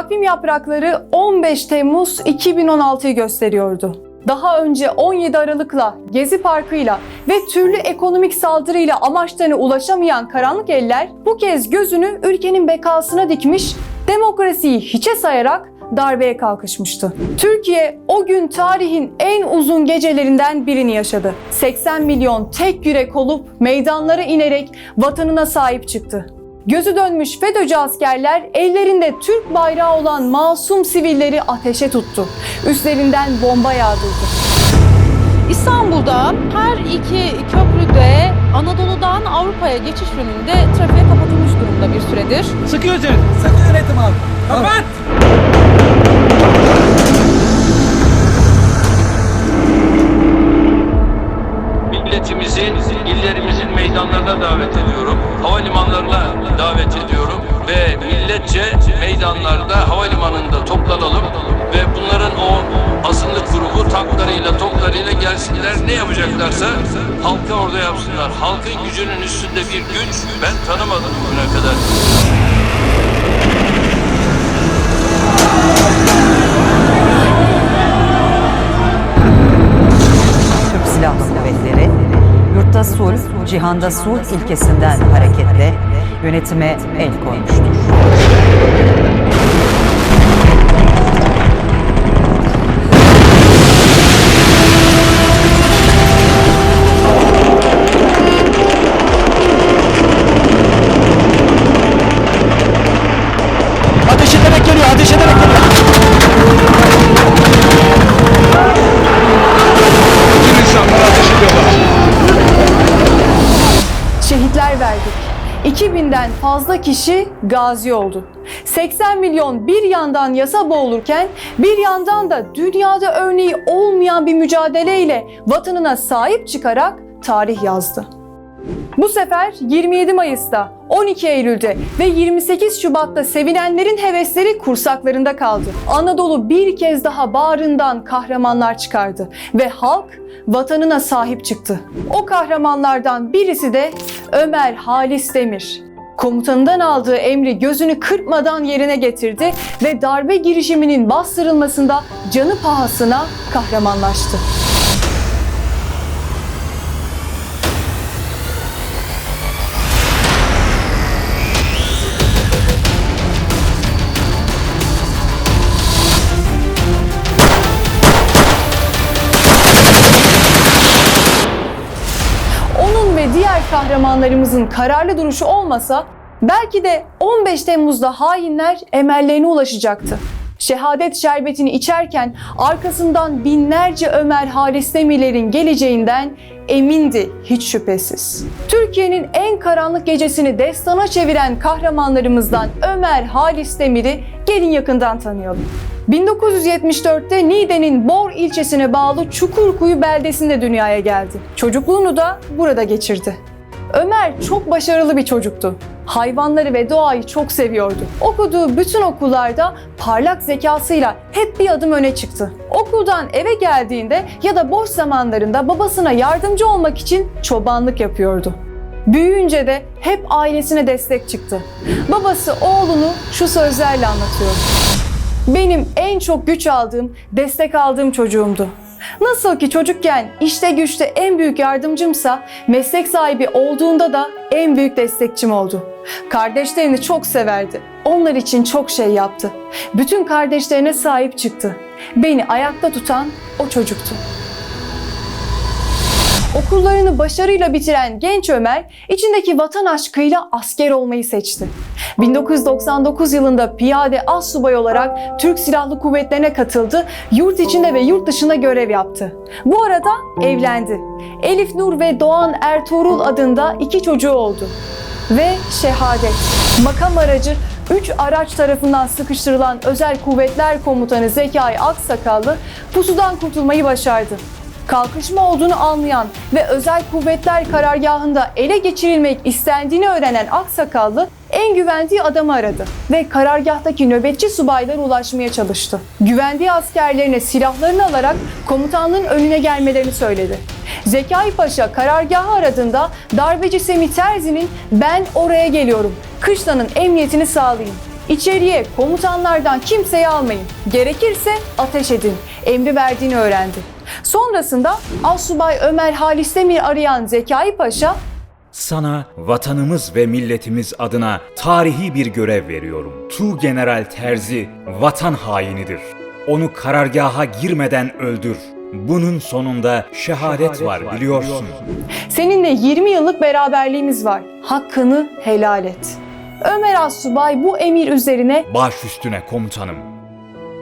Takvim yaprakları 15 Temmuz 2016'yı gösteriyordu. Daha önce 17 Aralık'la, Gezi Parkı'yla ve türlü ekonomik saldırıyla amaçlarına ulaşamayan karanlık eller bu kez gözünü ülkenin bekasına dikmiş, demokrasiyi hiçe sayarak darbeye kalkışmıştı. Türkiye o gün tarihin en uzun gecelerinden birini yaşadı. 80 milyon tek yürek olup meydanlara inerek vatanına sahip çıktı. Gözü dönmüş FETÖ'cü askerler ellerinde Türk bayrağı olan masum sivilleri ateşe tuttu. Üstlerinden bomba yağdırdı. İstanbul'da her iki köprüde Anadolu'dan Avrupa'ya geçiş yönünde trafiğe kapatılmış durumda bir süredir. Sıkı yönetim. Sıkı yönetim abi. Kapat. Milletimizin, illerimizin meydanlarına davet ediyorum. Havalimanlarına meydanlarda, havalimanında toplanalım. Ve bunların o azınlık grubu tanklarıyla, toplarıyla gelsinler. Ne yapacaklarsa halka orada yapsınlar. Halkın gücünün üstünde bir güç ben tanımadım bugüne kadar. Türk Silahlı Kuvvetleri, yurtta sulh, cihanda sulh ilkesinden hareketle yönetime el koymuştur. 2000'den fazla kişi gazi oldu. 80 milyon bir yandan yasa boğulurken bir yandan da dünyada örneği olmayan bir mücadeleyle vatanına sahip çıkarak tarih yazdı. Bu sefer 27 Mayıs'ta, 12 Eylül'de ve 28 Şubat'ta sevinenlerin hevesleri kursaklarında kaldı. Anadolu bir kez daha bağrından kahramanlar çıkardı ve halk vatanına sahip çıktı. O kahramanlardan birisi de Ömer Halis Demir. Komutanından aldığı emri gözünü kırpmadan yerine getirdi ve darbe girişiminin bastırılmasında canı pahasına kahramanlaştı. Kahramanlarımızın kararlı duruşu olmasa belki de 15 Temmuz'da hainler emellerine ulaşacaktı. Şehadet şerbetini içerken arkasından binlerce Ömer Halis Demirler'in geleceğinden emindi hiç şüphesiz. Türkiye'nin en karanlık gecesini destana çeviren kahramanlarımızdan Ömer Halis Demir'i gelin yakından tanıyalım. 1974'te Niğde'nin Bor ilçesine bağlı Çukurkuyu beldesinde dünyaya geldi. Çocukluğunu da burada geçirdi. Ömer çok başarılı bir çocuktu. Hayvanları ve doğayı çok seviyordu. Okuduğu bütün okullarda parlak zekasıyla hep bir adım öne çıktı. Okuldan eve geldiğinde ya da boş zamanlarında babasına yardımcı olmak için çobanlık yapıyordu. Büyüyünce de hep ailesine destek çıktı. Babası oğlunu şu sözlerle anlatıyor. Benim en çok güç aldığım, destek aldığım çocuğumdu. Nasıl ki çocukken işte güçte en büyük yardımcımsa, meslek sahibi olduğunda da en büyük destekçim oldu. Kardeşlerini çok severdi. Onlar için çok şey yaptı. Bütün kardeşlerine sahip çıktı. Beni ayakta tutan o çocuktu. Okullarını başarıyla bitiren genç Ömer, içindeki vatan aşkıyla asker olmayı seçti. 1999 yılında piyade assubay olarak Türk Silahlı Kuvvetlerine katıldı, yurt içinde ve yurt dışında görev yaptı. Bu arada evlendi. Elif Nur ve Doğan Ertuğrul adında iki çocuğu oldu. Ve şehadet. Makam aracı 3 araç tarafından sıkıştırılan Özel Kuvvetler Komutanı Zekai Aksakallı pusudan kurtulmayı başardı kalkışma olduğunu anlayan ve özel kuvvetler karargahında ele geçirilmek istendiğini öğrenen Aksakallı en güvendiği adamı aradı ve karargahtaki nöbetçi subaylara ulaşmaya çalıştı. Güvendiği askerlerine silahlarını alarak komutanlığın önüne gelmelerini söyledi. Zekai Paşa karargahı aradığında darbeci Semih Terzi'nin ben oraya geliyorum, kışlanın emniyetini sağlayın. İçeriye komutanlardan kimseyi almayın. Gerekirse ateş edin. Emri verdiğini öğrendi. Sonrasında Assubay Ömer Halis Demir arayan Zekai Paşa Sana vatanımız ve milletimiz adına tarihi bir görev veriyorum. Tu General Terzi vatan hainidir. Onu karargaha girmeden öldür. Bunun sonunda şehadet var biliyorsun. Seninle 20 yıllık beraberliğimiz var. Hakkını helal et. Ömer Assubay bu emir üzerine Baş üstüne komutanım.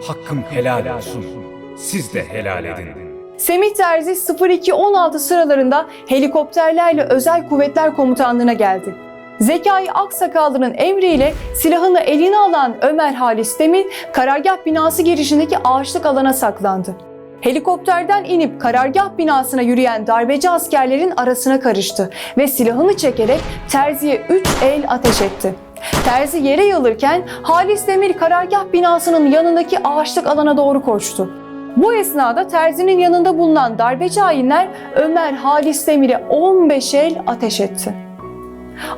Hakkım helal olsun. Siz de helal edin. Semih Terzi 0216 sıralarında helikopterlerle Özel Kuvvetler Komutanlığı'na geldi. Zekai Aksakallı'nın emriyle silahını eline alan Ömer Halis Demir karargah binası girişindeki ağaçlık alana saklandı. Helikopterden inip karargah binasına yürüyen darbeci askerlerin arasına karıştı ve silahını çekerek Terzi'ye 3 el ateş etti. Terzi yere yalırken Halis Demir karargah binasının yanındaki ağaçlık alana doğru koştu. Bu esnada Terzi'nin yanında bulunan darbeci hainler Ömer Halis Demir'e 15 el ateş etti.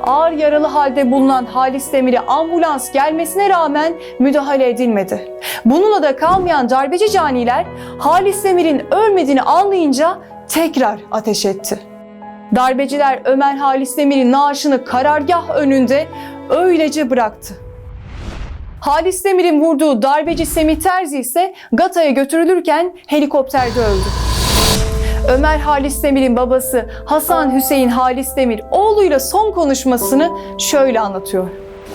Ağır yaralı halde bulunan Halis Demir'e ambulans gelmesine rağmen müdahale edilmedi. Bununla da kalmayan darbeci caniler Halis Demir'in ölmediğini anlayınca tekrar ateş etti. Darbeciler Ömer Halis Demir'in naaşını karargah önünde öylece bıraktı. Halis Demir'in vurduğu darbeci Semih Terzi ise Gata'ya götürülürken helikopterde öldü. Ömer Halis Demir'in babası Hasan Hüseyin Halis Demir oğluyla son konuşmasını şöyle anlatıyor.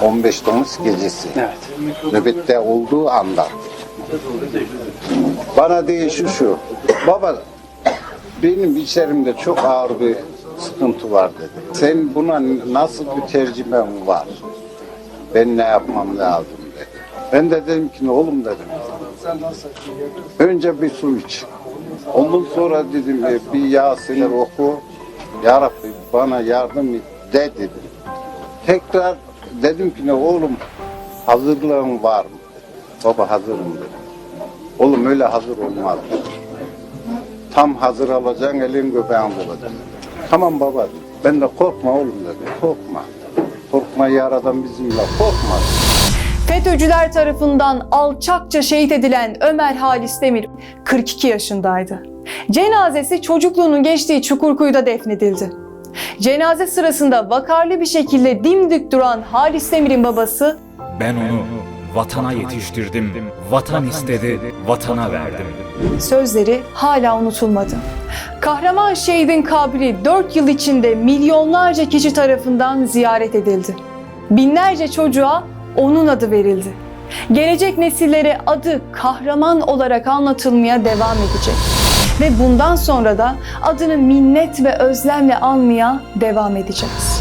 15 Temmuz gecesi. Nöbette olduğu anda. Bana değişi şu. Baba benim içerimde çok ağır bir sıkıntı var dedi. Sen buna nasıl bir tercümen var? Ben ne yapmam lazım. Ben de dedim ki ne oğlum dedim. Önce bir su iç. Ondan sonra dedim e, bir Yasin'i oku. Ya Rabbi bana yardım et de dedim. Tekrar dedim ki ne oğlum hazırlığın var mı? Baba hazırım dedim. Oğlum öyle hazır olmaz. Tam hazır alacaksın elin göbeğin bulacak. Tamam baba dedi. Ben de korkma oğlum dedi. Korkma. Korkma yaradan bizimle korkma. FETÖ'cüler tarafından alçakça şehit edilen Ömer Halis Demir 42 yaşındaydı. Cenazesi çocukluğunun geçtiği Çukurkuyu'da defnedildi. Cenaze sırasında vakarlı bir şekilde dimdik duran Halis Demir'in babası Ben onu vatana yetiştirdim. Vatan istedi, vatana verdim. sözleri hala unutulmadı. Kahraman şehidin kabri 4 yıl içinde milyonlarca kişi tarafından ziyaret edildi. Binlerce çocuğa onun adı verildi. Gelecek nesillere adı kahraman olarak anlatılmaya devam edecek. Ve bundan sonra da adını minnet ve özlemle anmaya devam edeceğiz.